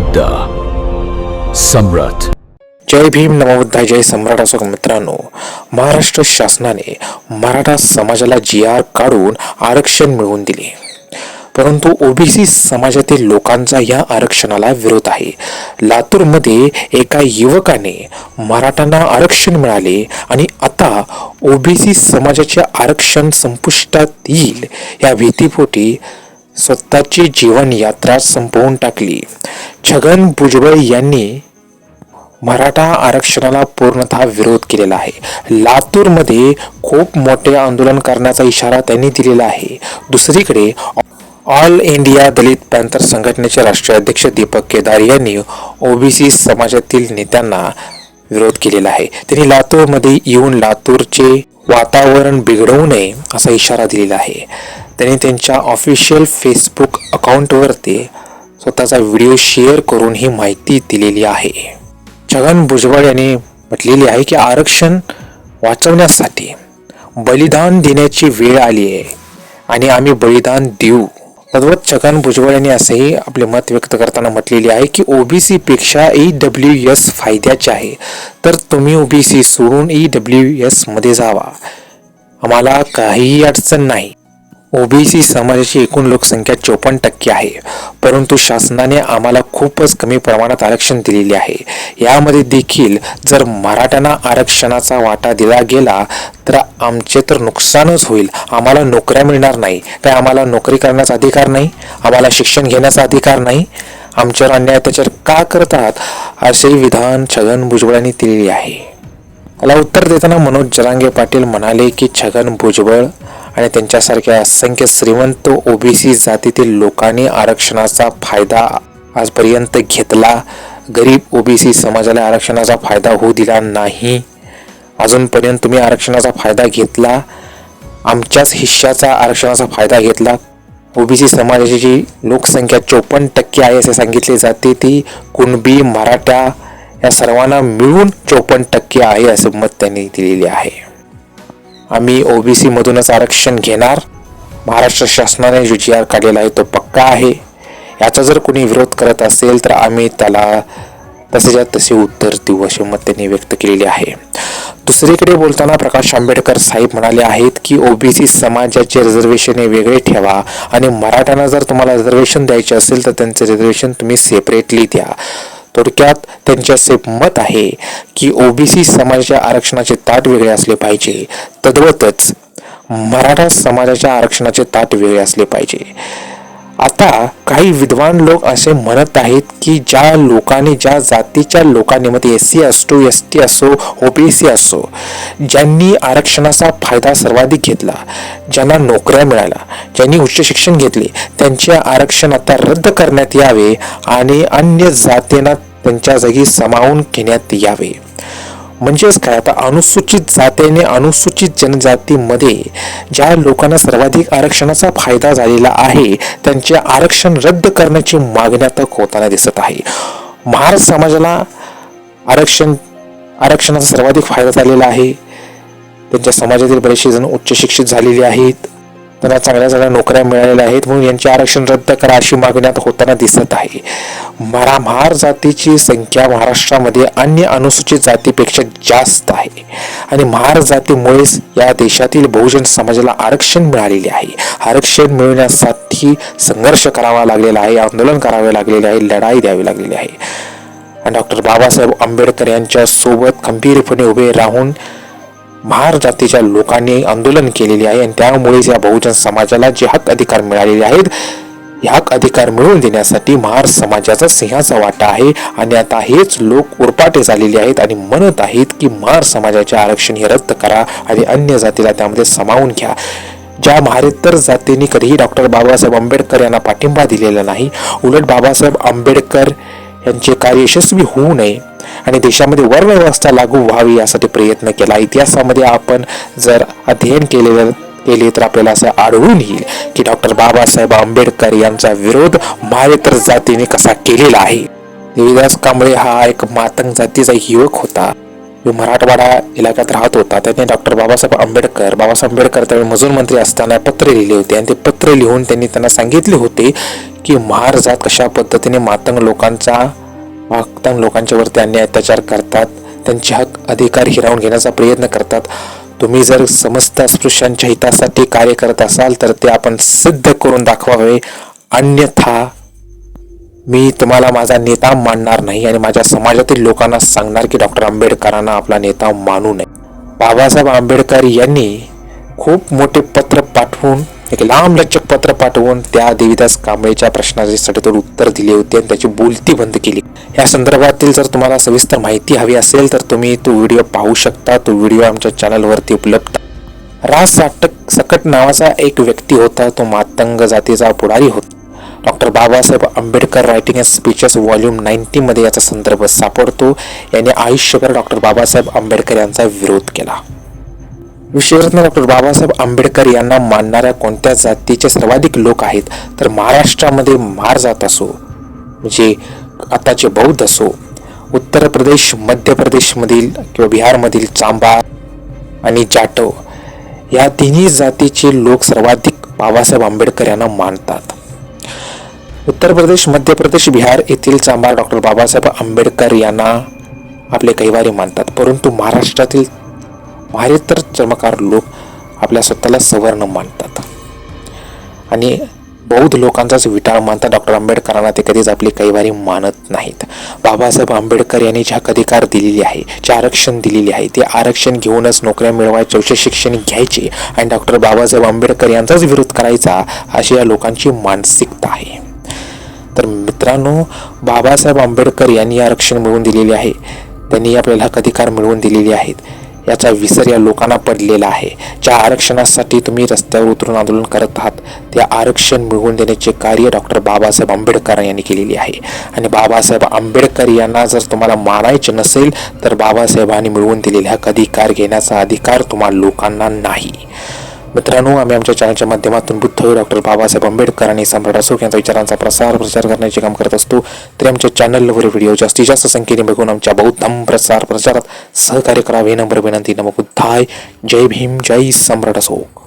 बुद्ध सम्राट. जय भीम नमोबुद्धाय जय सम्राट असो मित्रांनो. महाराष्ट्र शासनाने मराठा समाजाला जी आर काढून आरक्षण मिळवून दिले. परंतु ओबीसी समाजातील लोकांचा या आरक्षणाला विरोध आहे. लातूरमध्ये एका युवकाने मराठ्यांना आरक्षण मिळाले आणि आता ओबीसी समाजाचे आरक्षण संपुष्टात येईल या भीतीपोटी स्वतःची जीवन यात्रा संपवून टाकली. छगन भुजबळ यांनी मराठा आरक्षणाला पूर्णतः विरोध केलेला आहे. लातूरमध्ये खूप मोठे आंदोलन करण्याचा इशारा त्यांनी दिलेला आहे. दुसरीकडे ऑल इंडिया दलित पॅन्थर संघटनेचे राष्ट्रीय अध्यक्ष दीपक केदार यांनी ओबीसी समाजातील नेत्यांना विरोध केलेला आहे. त्यांनी लातूरमध्ये येऊन लातूरचे वातावरण बिघडवू नये असा इशारा दिलेला आहे. त्यांनी त्यांच्या ऑफिशियल फेसबुक अकाउंटवरती स्वतःचा व्हिडिओ शेअर करून ही माहिती दिलेली आहे. छगन भुजबळ यांनी म्हटलेली आहे की आरक्षण वाचवण्यासाठी बलिदान देण्याची वेळ आली आहे आणि आम्ही बलिदान देऊ. तद्वत छगन भुजबळ यांनी असेही आपले मत व्यक्त करताना म्हटलेले आहे की ओबीसी पेक्षा ई डब्ल्यू एस फायद्याचे आहे. तर तुम्ही ओबीसी सोडून ई डब्ल्यू एसमध्ये जावा. आम्हाला काहीही अडचण नाही. ओबीसी समाजाची एकूण लोकसंख्या चोपन्न टक्के आहे. परंतु शासनाने आम्हाला खूपच कमी प्रमाणात आरक्षण दिलेले आहे. यामध्ये देखील जर मराठ्यांना आरक्षणाचा वाटा दिला गेला तर आमचे तर नुकसानच होईल. आम्हाला नोकऱ्या मिळणार नाही. काय आम्हाला नोकरी करण्याचा अधिकार नाही? आम्हाला शिक्षण घेण्याचा अधिकार नाही? आमच्यावर अन्याय त्याच्यावर का करतात असे विधान छगन भुजबळांनी दिलेले आहे. मला उत्तर देताना मनोज जरांगे पाटील म्हणाले की छगन भुजबळ आणि त्यांच्यासारख्या असंख्य श्रीमंत ओबीसी जातीतील लोकांनी आरक्षणाचा फायदा आजपर्यंत घेतला. गरीब ओबीसी समाजाला आरक्षणाचा फायदा होऊ दिला नाही. अजूनपर्यंत तुम्ही आरक्षणाचा फायदा घेतला. आमच्याच हिश्श्याचा आरक्षणाचा फायदा घेतला. ओबीसी समाजाची जी लोकसंख्या चोपन्न टक्के आहे असे सांगितले जाते ती कुणबी मराठा या सर्वांना मिळून चोपन्न टक्के आहे असं मत त्यांनी दिलेले आहे. आम्ही ओ बी सीमधूनच आरक्षण घेणार. महाराष्ट्र शासनाने जो जी आर काढलेला आहे तो पक्का आहे. याचा जर कोणी विरोध करत असेल तर आम्ही त्याला तसेच्या तसे उत्तर देऊ असे मत त्यांनी व्यक्त केलेले आहे. दुसरीकडे बोलताना प्रकाश आंबेडकर साहेब म्हणाले आहेत की ओबीसी समाजाचे रिझर्वेशन हे वेगळे ठेवा आणि मराठ्यांना जर तुम्हाला रिझर्वेशन द्यायचे असेल तर त्यांचे रिझर्वेशन तुम्ही सेपरेटली द्या. थोडक्यात त्यांचे असे मत आहे की ओबीसी समाजाच्या आरक्षणाचे ताट वेगळे असले पाहिजे. तद्वतच मराठा समाजाच्या आरक्षणाचे ताट वेगळे असले पाहिजे. आता काही विद्वान लोक असे म्हणत आहेत की ज्या लोकांनी ज्या जातीच्या लोकांनी मध्ये एस सी असो एस टी असो ओबीसी असो ज्यांनी आरक्षणाचा फायदा सर्वाधिक घेतला ज्यांना नोकऱ्या मिळाल्या ज्यांनी उच्च शिक्षण घेतले त्यांचे आरक्षण आता रद्द करण्यात यावे आणि अन्य जातींना त्यांच्या जागी सामावून घेण्यात यावे. म्हणजेच काय? आता अनुसूचित जातीने अनुसूचित जनजातीमध्ये ज्या लोकांना सर्वाधिक आरक्षणाचा फायदा झालेला आहे त्यांचे आरक्षण रद्द करण्याची मागणी आता होताना दिसत आहे. महार समाजाला आरक्षण आरक्षणाचा सर्वाधिक फायदा झालेला आहे. त्यांच्या समाजातील बरेचसे जण उच्च शिक्षित झालेले आहेत. त्यांना चांगल्या चांगल्या नोकऱ्या मिळालेल्या आहेत म्हणून यांचे आरक्षण रद्द करा अशी मागणी होताना दिसत आहे. मरा महार जातीची संख्या महाराष्ट्रामध्ये अन्य अनुसूचित जातीपेक्षा जास्त आहे. आणि महार जातीमुळेच या देशातील बहुजन समाजाला आरक्षण मिळालेले आहे. आरक्षण मिळवण्यासाठी संघर्ष करावा लागलेला आहे आंदोलन करावे लागलेले आहे लढाई द्यावी लागलेली आहे. आणि डॉक्टर बाबासाहेब आंबेडकर यांच्या सोबत खंबीरपणे उभे राहून महार जातीच्या लोकांनी आंदोलन केलेले आहे आणि त्यामुळेच या बहुजन समाजाला जे हक अधिकार मिळालेले आहेत हक अधिकार मिळवून देण्यासाठी महार समाजाचा सिंहाचा वाटा आहे. आणि आता हेच लोक उरपाटे झालेले आहेत आणि म्हणत आहेत की महार समाजाचे आरक्षण हे रद्द करा आणि अन्य जातीला त्यामध्ये सामावून घ्या. ज्या महारेतर जातींनी कधीही डॉक्टर बाबासाहेब आंबेडकर यांना पाठिंबा दिलेला नाही उलट बाबासाहेब आंबेडकर यांचे कार्य यशस्वी होऊ नये आणि देशामध्ये वर्णव्यवस्था लागू व्हावी यासाठी प्रयत्न केला. इतिहासामध्ये आपण जर अध्ययन केलेलं केले तर आपल्याला असं आढळून येईल की डॉक्टर बाबासाहेब आंबेडकर यांचा विरोध महारेतर जातीने कसा केलेला आहे. देवीदास कांबळे हा एक मातंग जातीचा युवक होता. जो मराठवाडा इलाक्यात राहत होता. त्याने डॉक्टर बाबासाहेब आंबेडकर बाबासाहेब आंबेडकर त्यावेळी मजूर मंत्री असताना पत्र लिहिले होते. आणि ते पत्र लिहून त्यांनी त्यांना सांगितले होते की महार जात कशा पद्धतीने मातंग लोकांचा मातंग लोकांच्यावरती अन्याय अत्याचार करतात त्यांचे हक अधिकार हिरावून घेण्याचा प्रयत्न करतात. तुम्ही जर समस्त अस्पृश्यांच्या हितासाठी कार्य करत असाल तर ते आपण सिद्ध करून दाखवावे. अन्यथा मी तुम्हाला माझा नेता मानणार नाही आणि माझ्या समाजातील लोकांना सांगणार की डॉक्टर आंबेडकरांना आपला नेता मानू नये. बाबासाहेब आंबेडकर यांनी खूप मोठे पत्र पाठवून एक लांब लचक पत्र पाठवून त्या देवीदास कांबळेच्या प्रश्नाचे सडेतोड उत्तर दिले होते आणि त्याची बोलती बंद केली. या संदर्भातील जर तुम्हाला सविस्तर माहिती हवी असेल तर तुम्ही तो व्हिडिओ पाहू शकता. तो व्हिडिओ आमच्या चॅनलवरती उपलब्ध राज साटक सकट नावाचा एक व्यक्ती होता. तो मातंग जातीचा पुढारी होता. Doctor Babasaheb Ambedkar writing and speeches volume नाईन्टीमध्ये याचा संदर्भ सापडतो. याने आयुष्यभर डॉक्टर बाबासाहेब आंबेडकर यांचा विरोध केला. विश्वरत्न डॉक्टर बाबासाहेब आंबेडकर यांना मानणाऱ्या कोणत्या जातीचे सर्वाधिक लोक आहेत तर महाराष्ट्रामध्ये मार जात असो म्हणजे आताचे बौद्ध असो उत्तर प्रदेश मध्य प्रदेशमधील किंवा बिहारमधील चांबार आणि जाटव या तिन्ही जातीचे लोक सर्वाधिक बाबासाहेब आंबेडकर यांना मानतात. उत्तर प्रदेश मध्य प्रदेश बिहार येथील चांबा डॉक्टर बाबासाहेब आंबेडकर यांना आपले कैवारी मानतात परंतु महाराष्ट्रातील महारेतर चमकार लोक आपल्या स्वतःला सवर्ण मानतात. आणि बौद्ध लोकांचाच विटाळ मानतात. डॉक्टर आंबेडकरांना ते कधीच आपली कैवारी मानत नाहीत. बाबासाहेब आंबेडकर यांनी ज्या अधिकार दिलेली आहे जे आरक्षण दिलेले आहे ते आरक्षण घेऊनच नोकऱ्या मिळवायचे उच्च शिक्षण घ्यायचे आणि डॉक्टर बाबासाहेब आंबेडकर यांचाच विरोध करायचा अशी या लोकांची मानसिकता आहे. तर मित्रांनो बाबासाहेब आंबेडकर यांनी आरक्षण मिळवून दिलेले आहे. त्यांनी आपल्याला हक अधिकार मिळवून दिलेले आहेत. याचा विसर या लोकांना पडलेला आहे. ज्या आरक्षणासाठी तुम्ही रस्त्यावर उतरून आंदोलन करत आहात ते आरक्षण मिळवून देण्याचे कार्य डॉक्टर बाबासाहेब आंबेडकर यांनी केलेले आहे. आणि बाबासाहेब आंबेडकर यांना जर तुम्हाला मारायचे नसेल तर बाबासाहेबांनी मिळवून दिलेला हक अधिकार घेण्याचा अधिकार तुम्हा लोकांना नाही. मित्रांनो आम्ही आमच्या चॅनलच्या माध्यमातून बुद्ध डॉक्टर बाबासाहेब आंबेडकर आणि सम्राट अशोक यांच्या विचारांचा प्रसार प्रचार करण्याचे काम करत असतो. तरी आमच्या चॅनलवर व्हिडिओ जास्तीत जास्त संख्येने बघून आमच्या बौद्धम प्रसार प्रचारात सहकार्य करावे. नंबर विनंती नम बुद्धाय. जय भीम जय सम्राट अशोक.